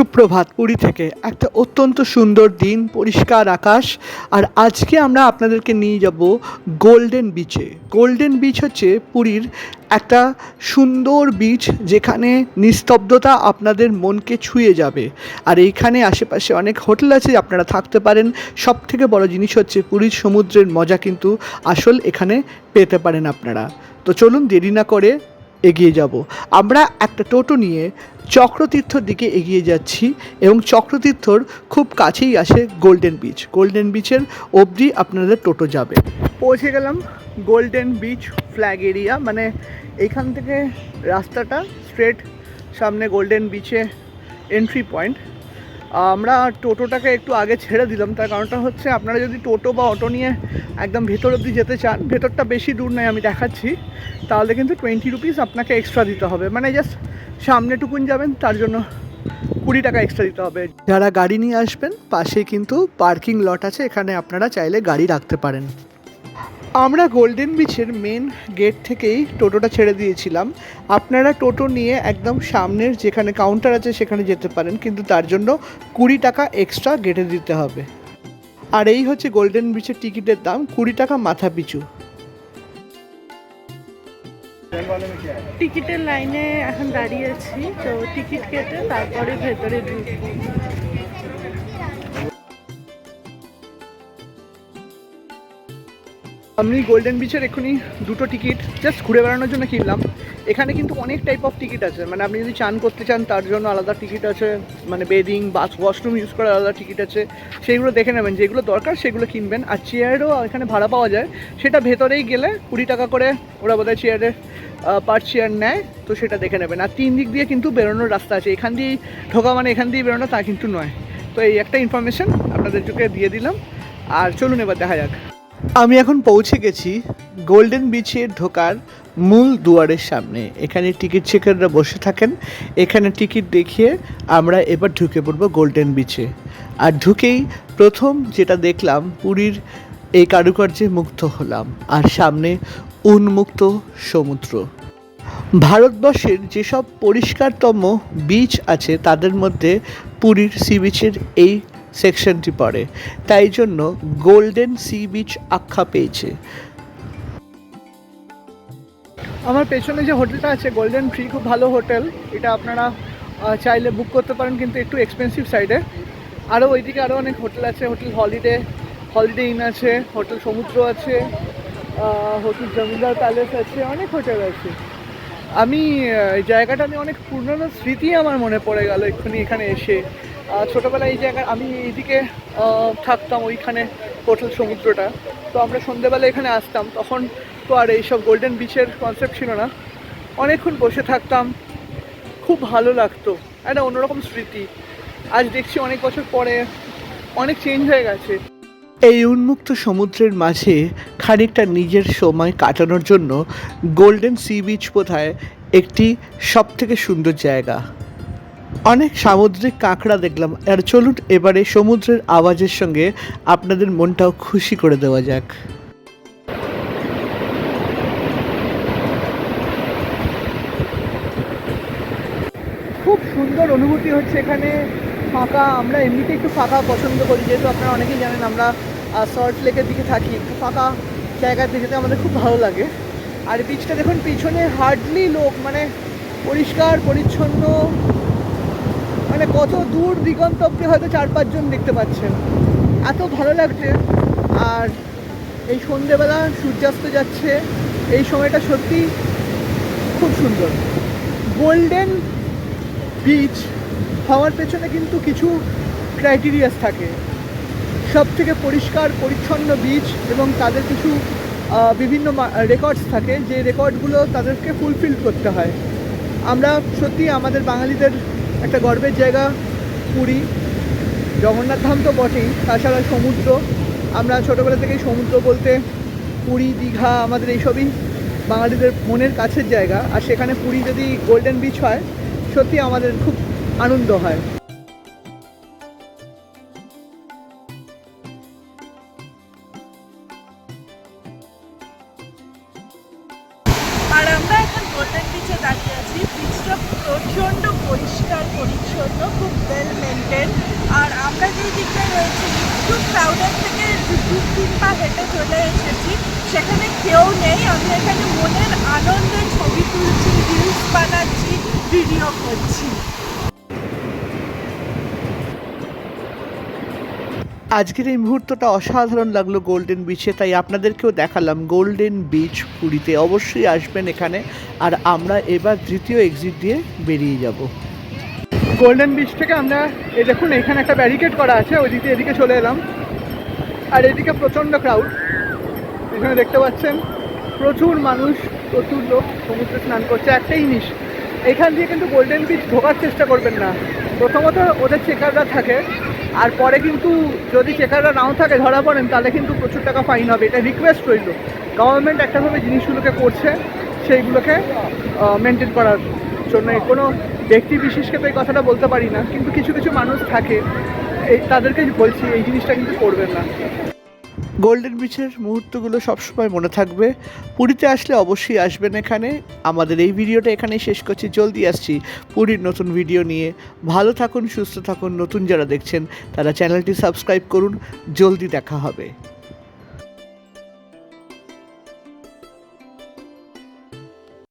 সুপ্রভাত পুরী থেকে একটা অত্যন্ত সুন্দর দিন, পরিষ্কার আকাশ। আর আজকে আমরা আপনাদেরকে নিয়ে যাব গোল্ডেন বিচে গোল্ডেন বিচ হচ্ছে পুরীর একটা সুন্দর বিচ যেখানে নিস্তব্ধতা আপনাদের মনকে ছুঁয়ে যাবে। আর এইখানে আশেপাশে অনেক হোটেল আছে, আপনারা থাকতে পারেন। সব থেকে বড় জিনিস হচ্ছে পুরীর সমুদ্রের মজা কিন্তু আসল এখানে পেতে পারেন আপনারা। তো চলুন দেরি না করে এগিয়ে যাব। আমরা একটা টোটো নিয়ে চক্রতীর্থর দিকে এগিয়ে যাচ্ছি এবং চক্রতীর্থর খুব কাছেই আছে গোল্ডেন বিচ গোল্ডেন বিচের অবধি আপনাদের টোটো যাবে। পৌঁছে গেলাম গোল্ডেন বিচ ফ্ল্যাগ এরিয়া মানে এইখান থেকে রাস্তাটা স্ট্রেট সামনে গোল্ডেন বিচে এন্ট্রি পয়েন্ট আমরা টোটোটাকে একটু আগে ছেড়ে দিলাম। তার কারণটা হচ্ছে আপনারা যদি টোটো বা অটো নিয়ে একদম ভেতর অবধি যেতে চান, ভেতরটা বেশি দূর নয় আমি দেখাচ্ছি, তাহলে কিন্তু টোয়েন্টি রুপিস আপনাকে এক্সট্রা দিতে হবে। মানে জাস্ট সামনেটুকুন যাবেন, তার জন্য কুড়ি টাকা এক্সট্রা দিতে হবে। যারা গাড়ি নিয়ে আসবেন পাশে কিন্তু পার্কিং লট আছে, এখানে আপনারা চাইলে গাড়ি রাখতে পারেন। আমরা গোল্ডেন বিচের মেন গেট থেকেই টোটোটা ছেড়ে দিয়েছিলাম। আপনারা টোটো নিয়ে একদম সামনের যেখানে কাউন্টার আছে সেখানে যেতে পারেন, কিন্তু তার জন্য কুড়ি টাকা এক্সট্রা গেটে দিতে হবে। আর এই হচ্ছে গোল্ডেন বিচের টিকিটের দাম, কুড়ি টাকা মাথা পিছু। টিকিটের লাইনে এখন দাঁড়িয়ে আছি, তো টিকিট কেটে তারপরে ভেতরে ঢুকবো। আমি গোল্ডেন বিচের এক্ষুনি দুটো টিকিট জাস্ট ঘুরে বেড়ানোর জন্য কিনলাম। এখানে কিন্তু অনেক টাইপ অফ টিকিট আছে। মানে আপনি যদি চান করতে চান, তার জন্য আলাদা টিকিট আছে। মানে বেডিং বাস ওয়াশরুম ইউজ করার আলাদা টিকিট আছে। সেইগুলো দেখে নেবেন। যেগুলো দরকার, সেগুলো কিনবেন। আর চেয়ারও এখানে ভাড়া পাওয়া যায়। সেটা ভেতরেই গেলে কুড়ি টাকা করে ওরা বোধহয় চেয়ারের পার চেয়ার নেয়। তো সেটা দেখে নেবেন। আর তিন দিক দিয়ে কিন্তু বেরোনোর রাস্তা আছে। এখান দিয়েই ঢোকা মানে এখান দিয়ে বেরোনো তা কিন্তু নয়। তো এই একটা ইনফরমেশন আপনাদেরকে দিয়ে দিলাম। আর চলুন এবার দেখা যাক। আমি এখন পৌঁছে গেছি গোল্ডেন বিচে ঢোকার মূল দুয়ারের সামনে। এখানে টিকিট চেকাররা বসে থাকেন। এখানে টিকিট দেখিয়ে আমরা এবার ঢুকে পড়ব গোল্ডেন বিচে আর ঢুকেই প্রথম যেটা দেখলাম, পুরীর এই কারুকার্যে মুগ্ধ হলাম। আর সামনে উন্মুক্ত সমুদ্র। ভারতবর্ষের যেসব পরিষ্কারতম বিচ আছে, তাদের মধ্যে পুরীর সি বিচের এই সেকশনটি পড়ে। তাই জন্য গোল্ডেন সি বিচ আখ্যা পেয়েছে। আমার পেছনে যে হোটেলটা আছে, গোল্ডেন ট্রি খুব ভালো হোটেল। এটা আপনারা চাইলে বুক করতে পারেন, কিন্তু একটু এক্সপেন্সিভ সাইডে আরও ওইদিকে আরও অনেক হোটেল আছে, হোটেল হলিডে হলিডে ইন আছে, হোটেল সমুদ্র আছে হোটেল জমিদার প্যালেস আছে, অনেক হোটেল আছে। আমি জায়গাটা নিয়ে অনেক পুরনো স্মৃতি আমার মনে পড়ে গেল এক্ষুনি এখানে এসে। ছোটবেলায় এই জায়গায় আমি এইদিকে থাকতাম ওইখানে হোটেল সমুদ্রটা। তো আমরা সন্ধেবেলা এখানে আসতাম। তখন তো আর এইসব গোল্ডেন বিচের কনসেপ্ট ছিল না। অনেকক্ষণ বসে থাকতাম। খুব ভালো লাগতো। একটা অন্যরকম স্মৃতি। আজ দেখছি অনেক বছর পরে অনেক চেঞ্জ হয়ে গেছে। এই উন্মুক্ত সমুদ্রের মাঝে খানিকটা নিজের সময় কাটানোর জন্য গোল্ডেন সি বিচ বোধহয় একটি সব থেকে সুন্দর জায়গা। অনেক সামুদ্রিক কাঁকড়া দেখলাম। আর চলুন এবারে সমুদ্রের আওয়াজের সঙ্গে আপনাদের মনটাও খুশি করে দেওয়া যাক। খুব সুন্দর অনুভূতি হচ্ছে এখানে। ফাঁকা, আমরা এমনিতে একটু ফাঁকা পছন্দ করি, যেহেতু আপনারা অনেকেই জানেন আমরা সল্ট লেকের দিকে থাকি। একটু ফাঁকা জায়গাতে যেতে আমাদের খুব ভালো লাগে। আর বিচটা দেখুন, পিছনে হার্ডলি লোক মানে পরিষ্কার, পরিচ্ছন্ন। মানে কত দূর দিগন্ত অব্দি হয়তো চার পাঁচজন দেখতে পাচ্ছেন। এত ভালো লাগছে। আর এই সন্ধেবেলা সূর্যাস্ত যাচ্ছে, এই সময়টা সত্যি খুব সুন্দর। গোল্ডেন বিচ হওয়ার পেছনে কিন্তু কিছু ক্রাইটেরিয়াস থাকে। সব থেকে পরিষ্কার, পরিচ্ছন্ন বিচ এবং তাদের কিছু বিভিন্ন রেকর্ডস থাকে। যে রেকর্ডগুলো তাদেরকে ফুলফিল করতে হয়। আমরা সত্যি আমাদের বাঙালিদের একটা গর্বের জায়গা, পুরী। জগন্নাথ ধাম তো বটেই, তাছাড়া সমুদ্র। আমরা ছোটোবেলা থেকেই সমুদ্র বলতে পুরী, দীঘা, আমাদের এইসবই বাঙালিদের মনের কাছের জায়গা। আর সেখানে পুরী যদি গোল্ডেন বিচ হয় সত্যি আমাদের খুব আনন্দ হয়। প্রচণ্ড পরিষ্কার, পরিচ্ছন্ন, খুব ওয়েল মেনটেন আর আমরা যেই দিকটায় রয়েছি, একটু ক্রাউডের থেকে দু, তিন পা হেঁটে চলে এসেছি। সেখানে কেউ নেই। আমি এখানে মনের আনন্দে আজকের এই মুহূর্তটা অসাধারণ লাগল গোল্ডেন বিচে তাই আপনাদেরকেও দেখালাম গোল্ডেন বিচ পুরীতে। অবশ্যই আসবেন এখানে, আর আমরা এবার দ্বিতীয় এক্সিট দিয়ে বেরিয়ে যাব। গোল্ডেন বিচ থেকে আমরা, এই দেখুন, এখানে একটা ব্যারিকেড করা আছে ওইদিকে এদিকে চলে এলাম। আর এদিকে প্রচণ্ড ক্রাউড এখানে দেখতে পাচ্ছেন, প্রচুর মানুষ, প্রচুর লোক সমুদ্রে স্নান করছে, একটাই জিনিস, এখান দিয়ে কিন্তু গোল্ডেন বিচ ঢোকার চেষ্টা করবেন না। প্রথমত ওদের চেকাররা থাকে আর পরে কিন্তু যদি চেকাররা নাও থাকে ধরা পড়েন, তাহলে কিন্তু প্রচুর টাকা ফাইন হবে। এটা রিকোয়েস্ট রইল। গভর্নমেন্ট একটাভাবে জিনিসগুলোকে করছে, সেইগুলোকে মেনটেন করার জন্য। কোনো ব্যক্তি বিশেষকে তো এই কথাটা বলতে পারি না, কিন্তু কিছু কিছু মানুষ থাকে, এই তাদেরকে বলছি, এই জিনিসটা কিন্তু করবেন না। গোল্ডেন বিচের মুহূর্তগুলো সবসময় মনে থাকবে। পুরীতে আসলে অবশ্যই আসবেন এখানে। আমাদের এই ভিডিওটা এখানেই শেষ করছি। জলদি আসছি পুরীর নতুন ভিডিও নিয়ে। ভালো থাকুন, সুস্থ থাকুন। নতুন যারা দেখছেন, তারা চ্যানেলটি সাবস্ক্রাইব করুন। জলদি দেখা হবে।